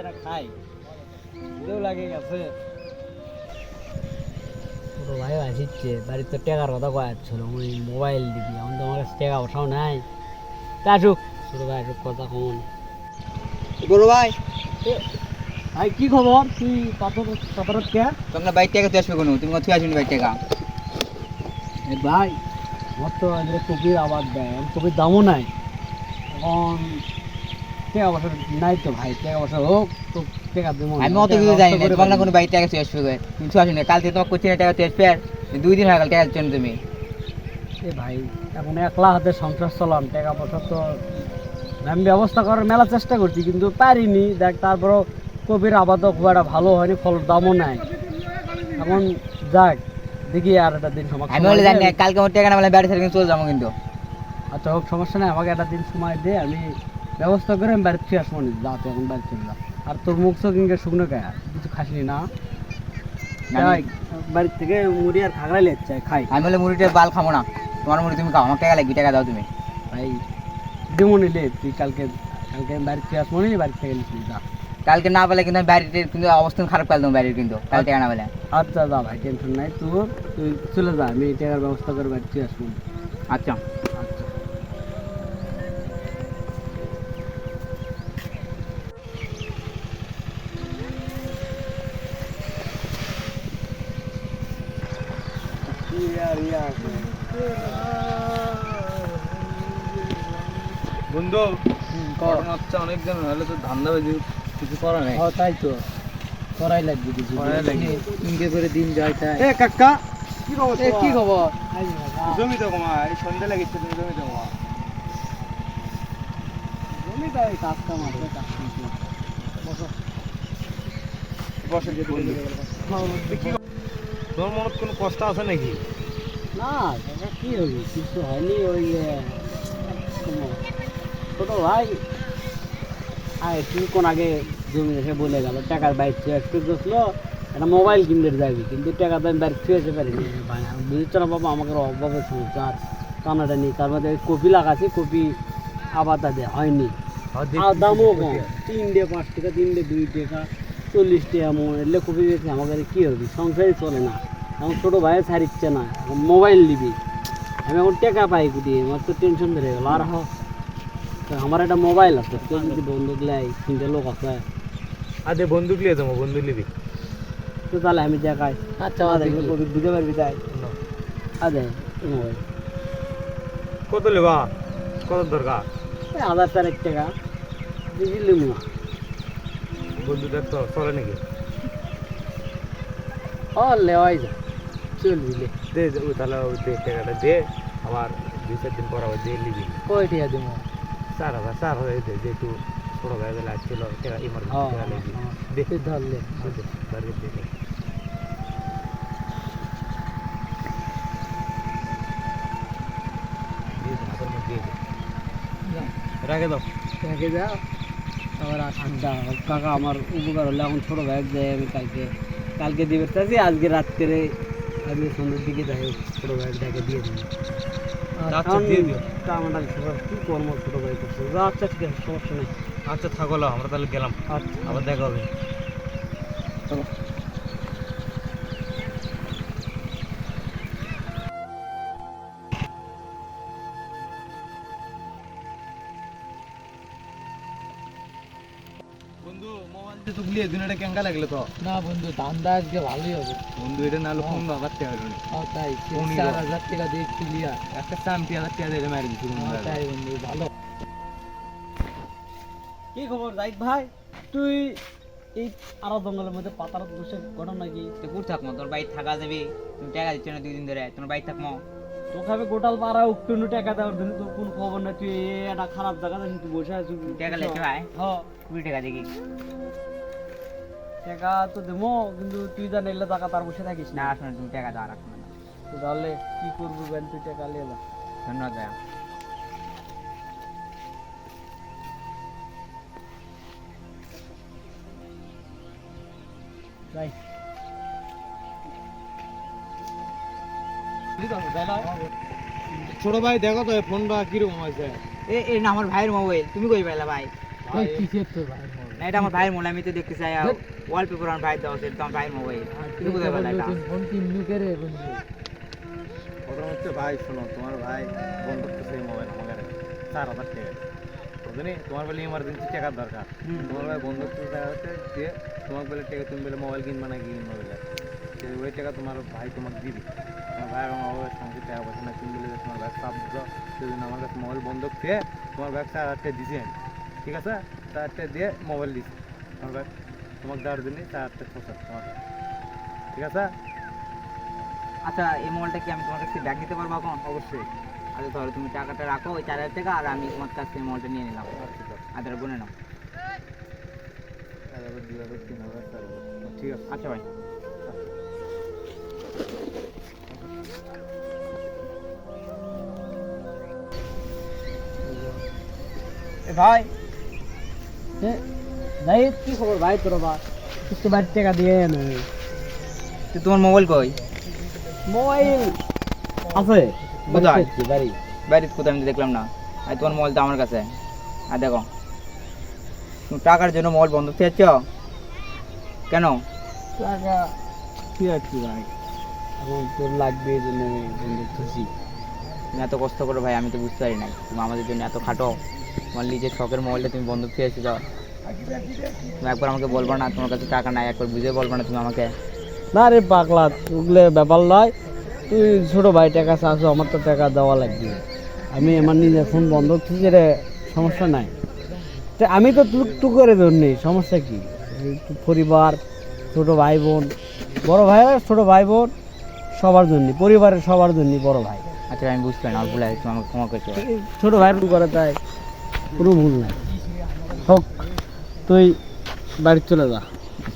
বাচ্চারা খায় খিদেও লাগে গেছে। ছোট ভাই আসিচ্ছে বাড়ির তো টেকার কথা কয়া ছিল ওই মোবাইল দিবি এখন তো আমার কাছে টাকা ওঠাও নাই। তা আসুক ছোট ভাই আসুক কথা কমন। বড় ভাই। ভাই কি খবর? তুই পাথর পাথর কে তোমরা বাইক টাকা তুই আসবে কোনো? তুমি কোথায় আসবে বাইক টাকা এ ভাই আমার তো আজকে কপির আবাদ দেয় কপির দামও নাই। এখন টাকা পয়সা নাই তো ভাই টাকা পয়সা হোক তো টাকা দেবো আমি অত কিছু জানি না তোমার না কোনো বাইক টাকা তুই আসবে তুমি তুই কাল থেকে তোমার কোচিং টাকা তুই আসবে দুই দিন হয়ে গেল টাকা দিচ্ছ তুমি? এ ভাই এখন একলা হাতে সংসার চলাম টাকা পয়সা তো আমি ব্যবস্থা করার মেলা চেষ্টা করছি কিন্তু পারিনি। দেখ তারপরও কপির আবাদও খুব একটা ভালো হয়নি ফলের দামও নাই। এখন যাক দেখি আর একটা দিন সময় আমি বলে জানি কালকে আমার টাকা না বলে চলে যাব কিন্তু। আচ্ছা হোক সমস্যা নেই আমাকে একটা দিন সময় দে আমি ব্যবস্থা করে আমি বাড়িতে ফিরে আসব নি যাতে এখন বাড়ি চলে যা আর তোর মুখ চোখ ইনকে শুকনো গায়ে কিছু খাসনি না? বাড়ির থেকে মুড়ি আর খাগড়াই লেচ্ছে খাই। আমি বলে মুড়িটার বাল খাব না। তোমার মুড়ি তুমি খাও আমার টাকা লাগবে টাকা দাও তুমি। ভাই দেবো নিলে তুই কালকে কালকে আমি বাড়িতে ফিরে আসব নি বাড়ি থেকে যা। কালকে না বলে কিন্তু বাড়িতে কিন্তু অবস্থান খারাপ করে দেবো বাড়ির কিন্তু কাল টাকা না বলে আচ্ছা যা ভাই টেনশন নাই তোর তুই চলে যা আমি টাকার ব্যবস্থা করে বাড়িতে আসব। আচ্ছা আচ্ছা বন্ধু ঘটনা হচ্ছে অনেকদিন হলে তো ধান্দা বেজি কিছু করা নেই। তাই তো। করাই লাগবে কিছু করাই লাগবে। তিনটে করে দিন যায় তাই। এ কাকা কি খবর এ, কি খবর? জমি তো কমা এই সন্ধ্যা লাগিচ্ছে তুমি জমি তো কমা। জমি তাই কাজ কাম আছে কাজ বসো। বসে যেতে তোর মনত কোনো কষ্ট আছে নাকি? না কি হবে কিছু হয়নি ওই ছোট ভাই। আর কিছুক্ষণ আগে জমি এসে বলে গেল? টাকার বাইক একটু গেছিল একটা মোবাইল কিনতে যাবি কিন্তু টাকা দাম বাইরে ফিরেতে পারিনি। ভাই বুঝছ না বাবা আমাকে অভাবের সমস্যা আর কানাডা নেই। তার মধ্যে কপি লাগাছি কপি আবার তাদের হয়নি। আর দামও কম। তিনটে পাঁচ টাকা তিনটে দুই টাকা চল্লিশ টাকা মন এলে কপি বেশি আমাকে আর কি হবে? সংসারই চলে না। এখন ছোটো ভাই ছাড়িচ্ছে না মোবাইল নিবি। আমি এখন টাকা পাই কোথায়? আমার তো টেনশন ধরে গেল। আর হ তো আমার একটা মোবাইল আছে কেউ যদি বন্ধু লাই তিনটে লোক আছে। আদে বন্দুক লিয়ে যাব বন্দুক লিবি তো তাহলে আমি দেখাই। আচ্ছা কবি বুঝতে পারবি তাই? আদে মোবাইল কত লেবা? কত দরকার? এই হাজার চারেক টাকা। বুঝলি মা বন্ধু দেখতো চলে নাকি? ও লেওয়াই যা। চলবি লে দে দে, ওই তাহলে ওই দে টাকাটা দে আবার দুই চার দিন পর আবার দিয়ে নিবি। কয় টাকা দেবো চার হাজার চার দে যেহেতু ছোটো ভাই বেলা আসছিল ইমার্জেন্সি ধরলে রাখে দাও থেকে যাও আবার ঠান্ডা কাকা আমার উপকার হলে এখন ছোটো ব্যাগ দেয় আমি কালকে কালকে দিবে আজকে রাত্রে আজকে সন্ধ্যের দিকে যাই ছোটো ব্যাগ দেখে দিয়ে দিই আচ্ছা, দিয়ে দিও। কামাটা কি কর্ম ছোটো ভাই? করছে আচ্ছা ঠিক আছে সমস্যা নেই। আচ্ছা থাকল আমরা তাহলে গেলাম। আচ্ছা। আবার দেখা হবে। চলো। মোবাইল দিয়ে তো গুলিয়ে দিন এটা কেঙ্কা লাগলে তো? না বন্ধু ধান্দা আজকে ভালোই হবে। বন্ধু এটা নাহলে ফোন বাবার টাকা হলো। তাই। চার হাজার টাকা দিয়ে ক্লিয়ার একটা চামটি হাজার টাকা দিয়ে মারি দিচ্ছি তাই বন্ধু ভালো। কি খবর জাহিদ ভাই? তুই এই আরও জঙ্গলের মধ্যে পাতার বসে ঘটনা কি তো কুট থাকব? তোর বাইক থাকা যাবে। তুমি টাকা দিচ্ছ না দুই দিন ধরে। তোমার বাইক থাকব। তোকে আমি গোটাল পাড়া উক্টুনু টাকা দেওয়ার জন্য তোর কোন খবর না তুই একটা খারাপ জায়গাতে তুই বসে আছিস। টাকা লেখে ভাই? হ্যাঁ কুড়ি টাকা দেখি। টাকা তো দেবো কিন্তু তুই যা নিলে টাকা তার বসে থাকিস না। আসলে তুমি টাকা দাও রাখো না। তাহলে কি করবি বেন তুই টাকা নিয়ে যা। ধন্যবাদ ভাইয়া যাই। ছোট ভাই দেখো তো ফোনটা কীরকম আছে এ এ না আমার ভাইয়ের মোবাইল। তুমি কই পাইলা ভাই? না এটা আমার ভাইয়ের মোবাইল আমি তো দেখতে চাই ওয়ালপেপার আমার ভাইয়ের দেওয়া সেটা তো আমার ভাইয়ের মোবাইল তুমি কোথায় পেলে এটা? ওটা হচ্ছে ভাই শোনো তোমার ভাই বন্ধুত্ব সেই মোবাইল আমাকে চার হাজার টাকা। বুঝলি? তোমার বলে ইমার্জেন্সি টাকার দরকার। তোমার ভাই বন্ধুত্ব টাকা হচ্ছে যে তোমাকে বলে টাকা তুমি বলে মোবাইল কিনবে না কিনবে বলে। সে ওই টাকা তোমার ভাই তোমাকে দিবি। তোমার ভাই আমার অভাবের সঙ্গে টাকা পয়সা না তুমি বলে তোমার ভাই সাপ আমার কাছে মোবাইল বন্ধক দিয়ে তোমার ভাই চার হাজার টাকা দিছি। আমি ঠিক আছে? চার হাজার টাকা দিয়ে মোবাইল তোমার ভাই তোমাকে দেওয়ার জন্য চার হাজার টাকা খরচা তোমার ঠিক আছে? আচ্ছা এই মোবাইলটা কি আমি তোমার কাছে ব্যাগ নিতে পারব এখন? অবশ্যই। আচ্ছা ধরো তুমি টাকাটা রাখো ওই চার হাজার টাকা আর আমি তোমার কাছ থেকে মোবাইলটা নিয়ে নিলাম। গুনে নাও। তিন হাজার চার হাজার। ঠিক আছে। আচ্ছা ভাই। ভাই ভাই কি খবর ভাই তোর বা কিছু বাড়ির টাকা দিয়ে এনে। তো তোমার মোবাইল কই? মোবাইল আছে। কোথায়? বাড়ি। বাড়িতে কোথাও আমি দেখলাম না। আর তোমার মোবাইল তো আমার কাছে। আর দেখো তুমি টাকার জন্য মোবাইল বন্ধ পেয়েছ কেন? টাকা কি আছে ভাই? এখন তোর লাগবে এই জন্য বন্ধু এত কষ্ট করো ভাই আমি তো বুঝতে পারি নাই। তুমি আমাদের জন্য এত খাটো। তোমার নিজের শখের মোবাইলটা তুমি বন্ধ পেয়েছ যাও। তুমি একবার আমাকে বলব না তোমার কাছে টাকা নাই একবার বুঝে বলব না তুমি আমাকে। না রে পাগলা ওগুলো ব্যাপার নয়। তুই ছোট ভাই টাকা চাচ্ছ আমার তো টাকা দেওয়া লাগবে। আমি আমার নিজের ফোন বন্ধ থেকে রে সমস্যা নাই। তো আমি তো টুক টুক করে ধরনি সমস্যা কি? পরিবার ছোট ভাই বোন বড় ভাই ছোট ভাই বোন সবার জন্য পরিবারের সবার জন্য বড় ভাই। আচ্ছা আমি বুঝতে পারি না ভুল তুমি আমাকে ক্ষমা করছ এই ছোট ভুল করে তাই। কোনো ভুল নাই। হোক তুই বাড়ি চলে যা।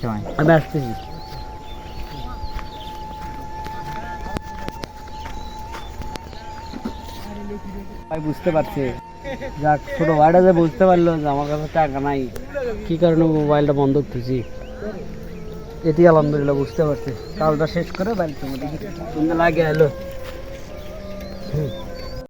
ভাই আমি আসতেছি। ভাই বুঝতে পারছে। যাক ছোট ভাইটা যে বুঝতে পারল যে আমার কাছে টাকা নাই কি কারণে মোবাইলটা বন্ধ করতেছি? এটি আলহামদুলিল্লাহ বুঝতে পারছে। কালটা শেষ করে বাড়িতে সন্ধ্যা লাগে এলো হুম